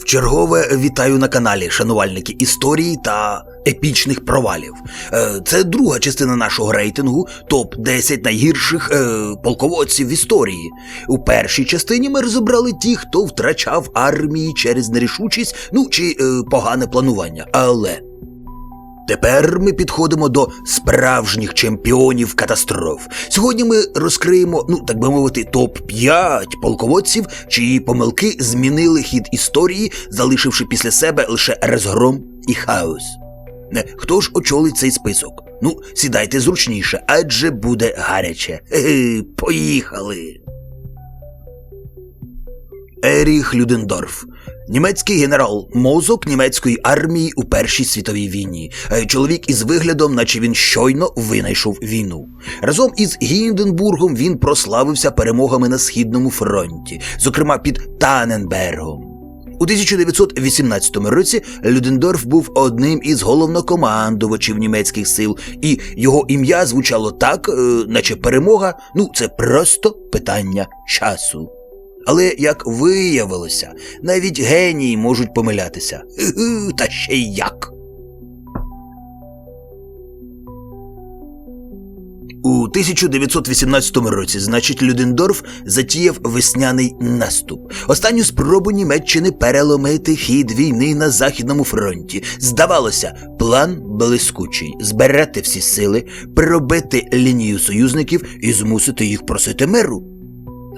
Вчергове вітаю на каналі шанувальники історії та епічних провалів. Е, Це друга частина нашого рейтингу топ 10 найгірших е, полководців в історії. У першій частині ми розібрали ті, хто втрачав армії через нерішучість, ну чи е, погане планування. Але Тепер ми підходимо до справжніх чемпіонів катастроф. Сьогодні ми розкриємо, ну так би мовити, топ-5 полководців, чиї помилки змінили хід історії, залишивши після себе лише розгром і хаос. Не, Хто ж очолить цей список? Ну, сідайте зручніше, адже буде гаряче. Хе-хе, поїхали. Еріх Людендорф. Німецький генерал, мозок німецької армії у Першій світовій війні. Е, Чоловік із виглядом, наче він щойно винайшов війну. Разом із Гінденбургом він прославився перемогами на східному фронті, зокрема під Таненбергом. У 1918 році Людендорф був одним із головнокомандувачів німецьких сил, і його ім'я звучало так, е, наче перемога, ну це просто питання часу. Але як виявилося, навіть генії можуть помилятися. Та ще й як. У 1918 році, значить, Людендорф затіяв весняний наступ. Останню спробу Німеччини переломити хід війни на Західному фронті. Здавалося, план блискучий зберете всі сили, пробити лінію союзників і змусити їх просити миру.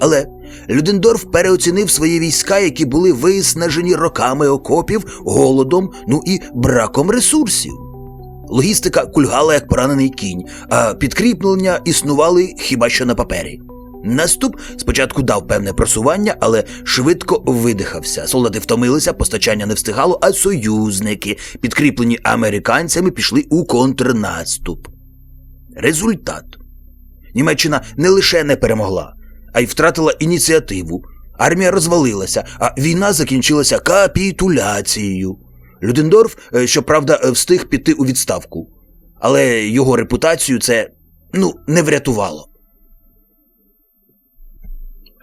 Але Людендорф переоцінив свої війська, які були виснажені роками окопів, голодом, ну і браком ресурсів. Логістика кульгала як поранений кінь, а підкріплення існували хіба що на папері. Наступ спочатку дав певне просування, але швидко видихався. Солдати втомилися, постачання не встигало, а союзники, підкріплені американцями, пішли у контрнаступ. Результат. Німеччина не лише не перемогла, а й втратила ініціативу. Армія розвалилася, а війна закінчилася капітуляцією. Людендорф, е, щоправда, е, встиг піти у відставку, але його репутацію це ну, не врятувало.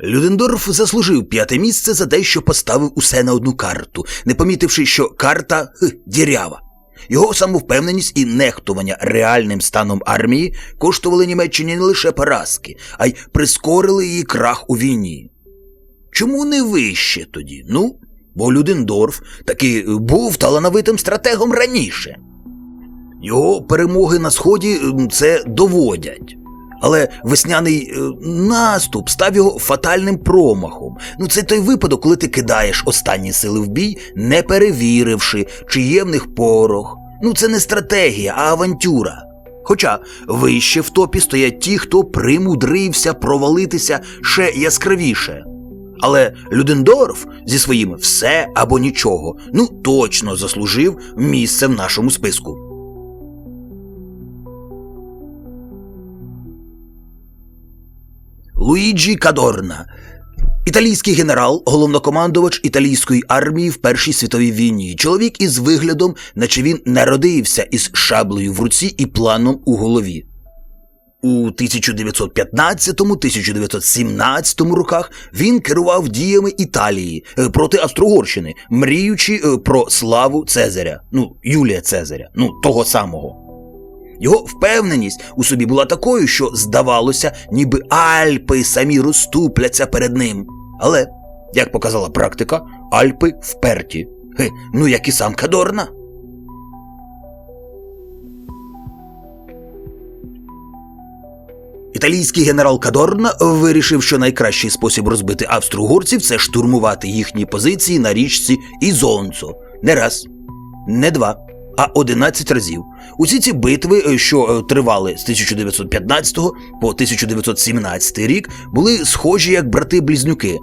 Людендорф заслужив п'яте місце за те, що поставив усе на одну карту, не помітивши, що карта хе, дірява. Його самовпевненість і нехтування реальним станом армії коштували Німеччині не лише поразки, а й прискорили її крах у війні. Чому не вище тоді? Ну, бо Людендорф таки був талановитим стратегом раніше. Його перемоги на сході це доводять. Але весняний е, наступ став його фатальним промахом. Ну, це той випадок, коли ти кидаєш останні сили в бій, не перевіривши, чи є в них порох. Ну, це не стратегія, а авантюра. Хоча вище в топі стоять ті, хто примудрився провалитися ще яскравіше. Але Людендорф зі своїм все або нічого ну точно заслужив місце в нашому списку. Луїджі Кадорна. Італійський генерал, головнокомандувач італійської армії в Першій світовій війні. Чоловік із виглядом, наче він народився із шаблею в руці і планом у голові. У 1915-1917 роках він керував діями Італії е, проти Австро-Угорщини, мріючи е, про славу Цезаря, ну, Юлія Цезаря, ну того самого. Його впевненість у собі була такою, що здавалося, ніби Альпи самі розступляться перед ним. Але, як показала практика, Альпи вперті. Хе, ну як і сам Кадорна. Італійський генерал Кадорна вирішив, що найкращий спосіб розбити австро-угорців це штурмувати їхні позиції на річці Ізонцо. Не раз, не два, а 11 разів. Усі ці битви, е, що е, тривали з 1915 по 1917 рік, були схожі як брати-близнюки.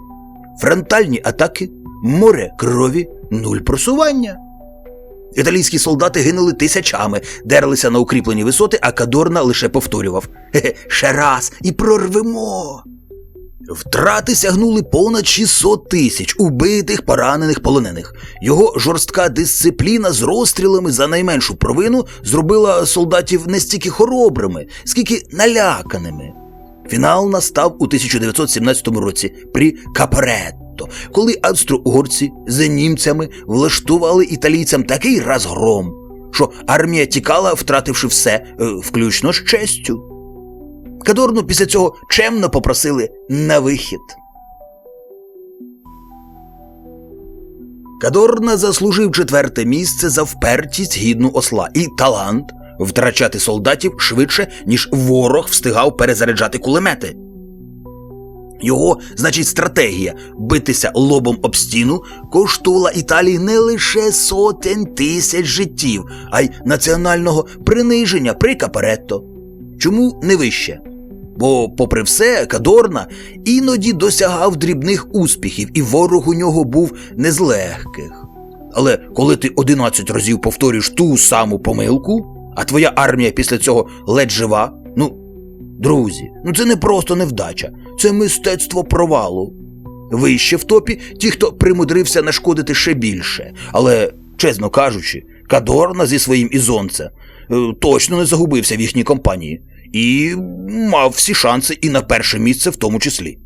Фронтальні атаки, море крові, нуль просування. Італійські солдати гинули тисячами, дерлися на укріплені висоти, а Кадорна лише повторював: Хе-хе, ще раз і прорвемо. Втрати сягнули понад 600 тисяч убитих, поранених, полонених. Його жорстка дисципліна з розстрілами за найменшу провину зробила солдатів не стільки хоробрими, скільки наляканими. Фінал настав у 1917 році при капаретто, коли австро-угорці за німцями влаштували італійцям такий розгром, що армія тікала, втративши все, е, включно з честю. Кадорну після цього чемно попросили на вихід. Кадорна заслужив четверте місце за впертість гідну осла і талант втрачати солдатів швидше, ніж ворог встигав перезаряджати кулемети. Його, значить, стратегія битися лобом об стіну коштувала Італії не лише сотень тисяч життів, а й національного приниження при капаретто. Чому не вище? Бо, попри все, Кадорна іноді досягав дрібних успіхів, і ворог у нього був не з легких. Але коли ти 11 разів повторюєш ту саму помилку, а твоя армія після цього ледь жива, ну, друзі, ну це не просто невдача, це мистецтво провалу. Вище в топі ті, хто примудрився нашкодити ще більше. Але, чесно кажучи, Кадорна зі своїм ізонце е, точно не загубився в їхній компанії і мав всі шанси і на перше місце в тому числі.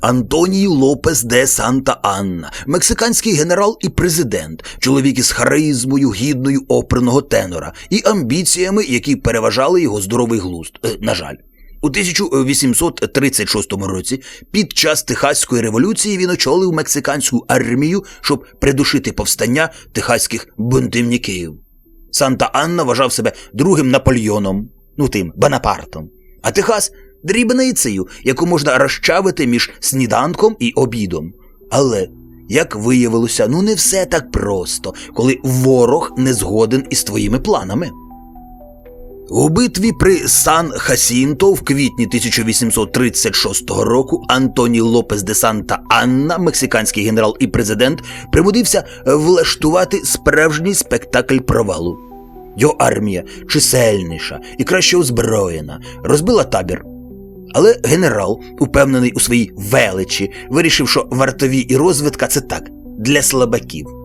Антоній Лопес де Санта Анна, мексиканський генерал і президент, чоловік із харизмою, гідною оперного тенора і амбіціями, які переважали його здоровий глузд. Е, на жаль. У 1836 році під час Техаської революції він очолив мексиканську армію, щоб придушити повстання техаських бунтівників. Санта Анна вважав себе другим Наполеоном, ну тим Бонапартом, а Техас дрібницею, яку можна розчавити між сніданком і обідом. Але, як виявилося, ну не все так просто, коли ворог не згоден із твоїми планами. У битві при Сан Хасінто в квітні 1836 року Антоні Лопес де Санта Анна, мексиканський генерал і президент, примудився влаштувати справжній спектакль провалу. Його армія, чисельніша і краще озброєна, розбила табір. Але генерал, упевнений у своїй величі, вирішив, що вартові і розвідка це так, для слабаків.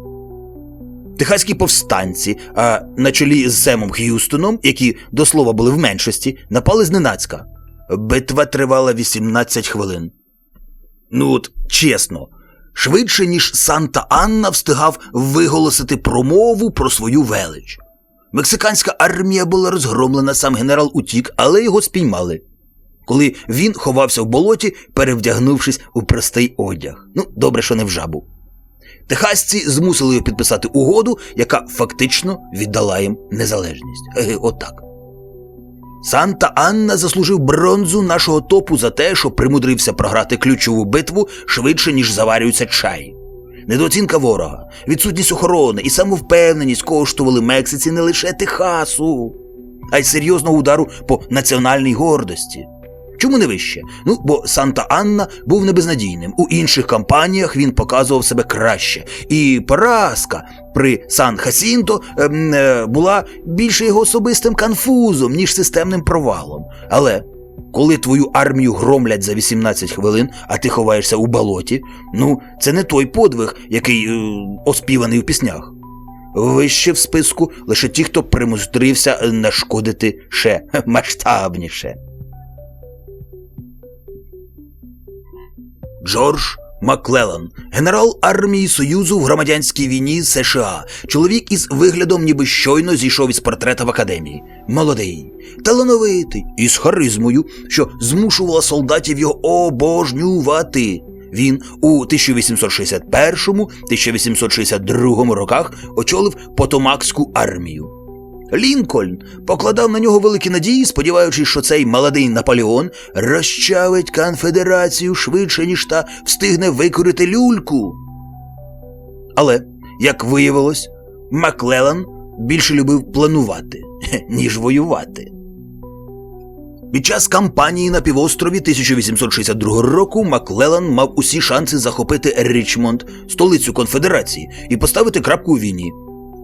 Техаські повстанці, а на чолі з Семом Х'юстоном, які до слова були в меншості, напали зненацька. Битва тривала 18 хвилин. Ну от чесно, швидше, ніж Санта Анна встигав виголосити промову про свою велич. Мексиканська армія була розгромлена, сам генерал утік, але його спіймали. Коли він ховався в болоті, перевдягнувшись у простий одяг. Ну, добре, що не в жабу. Техасці змусили його підписати угоду, яка фактично віддала їм незалежність. Е, отак. Санта Анна заслужив бронзу нашого топу за те, що примудрився програти ключову битву швидше, ніж заварюється чай. Недооцінка ворога, відсутність охорони і самовпевненість коштували Мексиці не лише Техасу, а й серйозного удару по національній гордості. Чому не вище? Ну, бо Санта Анна був небезнадійним. У інших кампаніях він показував себе краще. І поразка при Сан Хасінто ем, е, була більше його особистим конфузом, ніж системним провалом. Але коли твою армію громлять за 18 хвилин, а ти ховаєшся у болоті, ну це не той подвиг, який е, оспіваний у піснях. Вище в списку лише ті, хто примустрився нашкодити ще масштабніше. Джордж Маклеллан, генерал армії Союзу в громадянській війні США, чоловік із виглядом, ніби щойно зійшов із портрета в академії. Молодий, талановитий і з харизмою, що змушувала солдатів його обожнювати. Він у 1861-1862 роках очолив Потомакську армію. Лінкольн покладав на нього великі надії, сподіваючись, що цей молодий Наполеон розчавить конфедерацію швидше, ніж та встигне викорити люльку. Але, як виявилось, Маклелан більше любив планувати, ніж воювати. Під час кампанії на півострові 1862 року Маклелан мав усі шанси захопити Річмонд, столицю конфедерації, і поставити крапку у війні.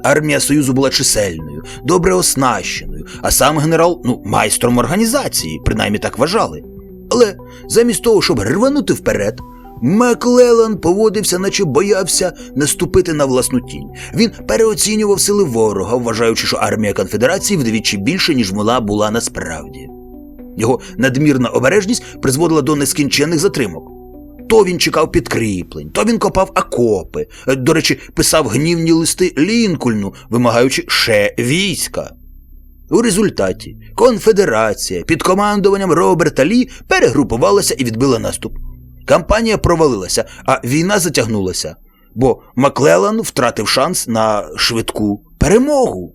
Армія Союзу була чисельною, добре оснащеною, а сам генерал ну, майстром організації, принаймні так вважали. Але замість того, щоб рванути вперед, Маклелан поводився, наче боявся наступити на власну тінь. Він переоцінював сили ворога, вважаючи, що армія конфедерації вдвічі більше, ніж мала була насправді. Його надмірна обережність призводила до нескінченних затримок. То він чекав підкріплень, то він копав окопи. До речі, писав гнівні листи Лінкольну, вимагаючи ще війська. У результаті конфедерація під командуванням Роберта Лі перегрупувалася і відбила наступ. Кампанія провалилася, а війна затягнулася, бо Маклеллан втратив шанс на швидку перемогу.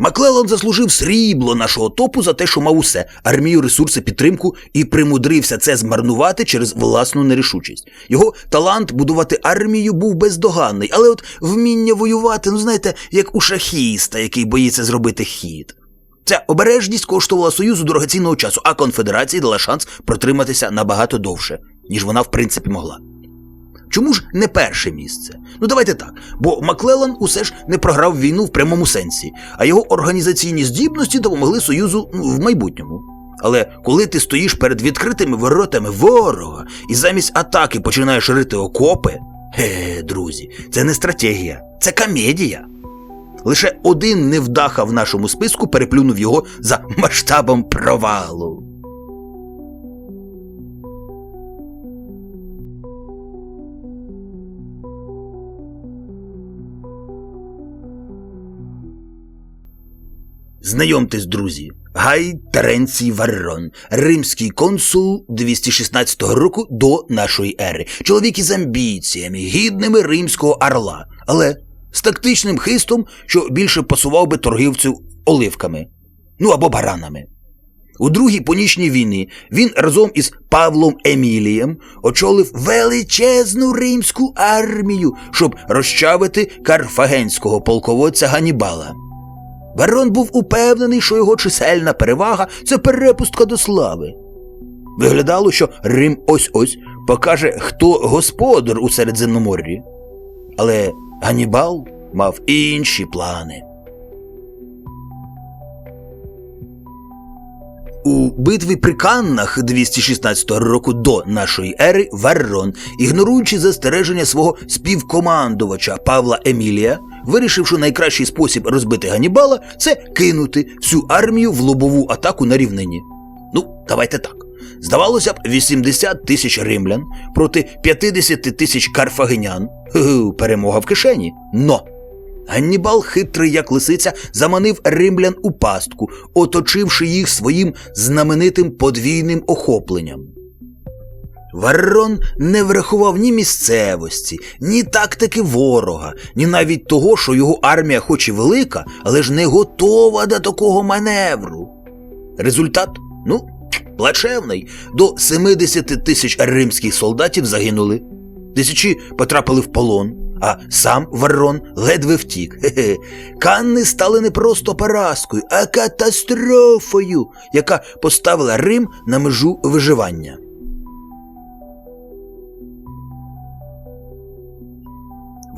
Маклеллан заслужив срібло нашого топу за те, що мав усе армію, ресурси, підтримку і примудрився це змарнувати через власну нерішучість. Його талант будувати армію був бездоганний, але от вміння воювати, ну знаєте, як у шахіста, який боїться зробити хід. Ця обережність коштувала Союзу дорогоцінного часу, а конфедерації дала шанс протриматися набагато довше, ніж вона в принципі могла. Чому ж не перше місце? Ну давайте так, бо Маклеллан усе ж не програв війну в прямому сенсі, а його організаційні здібності допомогли Союзу ну, в майбутньому. Але коли ти стоїш перед відкритими воротами ворога і замість атаки починаєш рити окопи, ге, друзі, це не стратегія, це комедія. Лише один невдаха в нашому списку переплюнув його за масштабом провалу. Знайомтесь, друзі, Гай Теренцій Варрон, римський консул 216 року до нашої ери. Чоловік із амбіціями, гідними римського орла, але з тактичним хистом, що більше пасував би торгівцю оливками, ну або баранами. У другій понічній війні він разом із Павлом Емілієм очолив величезну римську армію, щоб розчавити карфагенського полководця Ганібала. Барон був упевнений, що його чисельна перевага це перепустка до слави. Виглядало, що Рим ось-ось покаже, хто господар у Середземномор'ї. Але Ганібал мав інші плани. У битві при Каннах 216 року до нашої ери Варрон, ігноруючи застереження свого співкомандувача Павла Емілія, вирішив, що найкращий спосіб розбити Ганібала це кинути всю армію в лобову атаку на рівнині. Ну, давайте так. Здавалося б, 80 тисяч римлян проти 50 тисяч карфагенян. Перемога в кишені. Но Ганнібал, хитрий як лисиця, заманив римлян у пастку, оточивши їх своїм знаменитим подвійним охопленням. Варрон не врахував ні місцевості, ні тактики ворога, ні навіть того, що його армія хоч і велика, але ж не готова до такого маневру. Результат? Ну, плачевний. До 70 тисяч римських солдатів загинули, тисячі потрапили в полон, а сам Варрон ледве втік. Хе-хе. Канни стали не просто поразкою, а катастрофою, яка поставила Рим на межу виживання.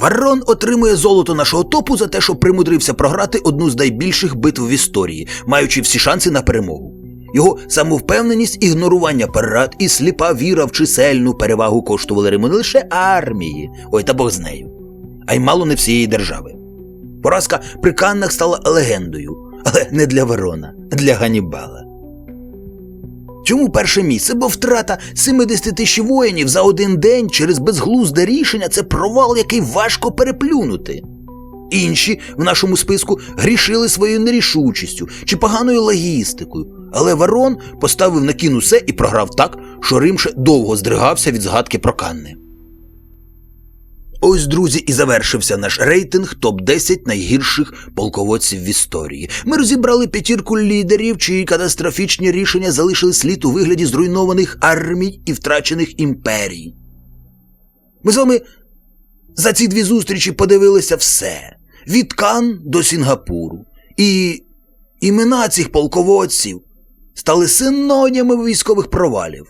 Варрон отримує золото нашого топу за те, що примудрився програти одну з найбільших битв в історії, маючи всі шанси на перемогу. Його самовпевненість, ігнорування парад і сліпа віра в чисельну перевагу коштували Риму не лише армії, ой та Бог з нею, а й мало не всієї держави. Поразка при Каннах стала легендою, але не для Верона, а для Ганібала. Чому перше місце? Бо втрата 70 тисяч воїнів за один день через безглузде рішення це провал, який важко переплюнути. Інші в нашому списку грішили своєю нерішучістю чи поганою логістикою, але Варон поставив на кін усе і програв так, що Рим ще довго здригався від згадки про Канни. Ось, друзі, і завершився наш рейтинг топ-10 найгірших полководців в історії. Ми розібрали п'ятірку лідерів, чиї катастрофічні рішення залишили слід у вигляді зруйнованих армій і втрачених імперій. Ми з вами за ці дві зустрічі подивилися все від Кан до Сінгапуру. І імена цих полководців стали синонімами військових провалів.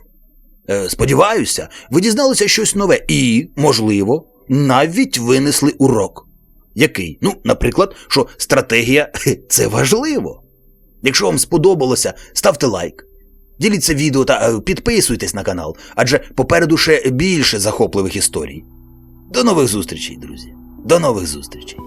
Е, сподіваюся, ви дізналися щось нове і, можливо, навіть винесли урок. Який? Ну, наприклад, що стратегія це важливо. Якщо вам сподобалося, ставте лайк. Діліться відео та е, підписуйтесь на канал, адже попереду ще більше захопливих історій. До нових зустрічей, друзі. До нових зустрічей.